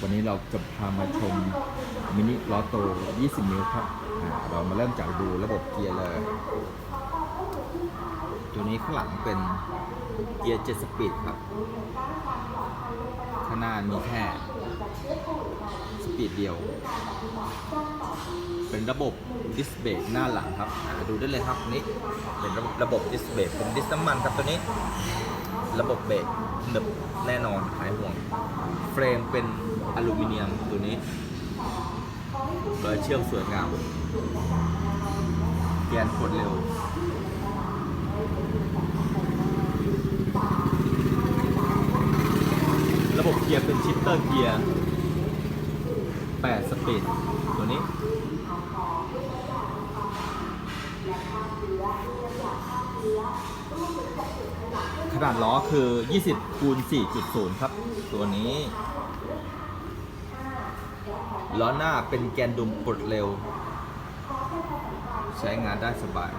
วันนี้เราจะพามาชมมินิลอโต 20 นิ้วครับ เรามาเริ่มจากดูระบบเกียร์เลย ตัวนี้ข้างหลังเป็นเกียร์7สปีดครับานมีแค่สปีดเดียว เป็นระบบดิสเบรกหน้าหลังครับดูได้เลยครับนี่เป็นระบบระบบดิสเบรกเป็นดิสน้ำมันครับตัวนี้ ระบบเบรกหนึบแน่นอนหายห่วง เฟรมเป็นอลูมิเนียมตัวนี้รอยเชื่อมสวยงามแกนกดเร็ว ระ บบเกียร์เป็นชิปเตอร์เกียร์ 8 สปีด ตัวนี้ ขนาดล้อคือ 20คูณ4.0 ครับ ตัวนี้ ล้อหน้าเป็นแกนดุมปลดเร็ว ใช้งานได้สบาย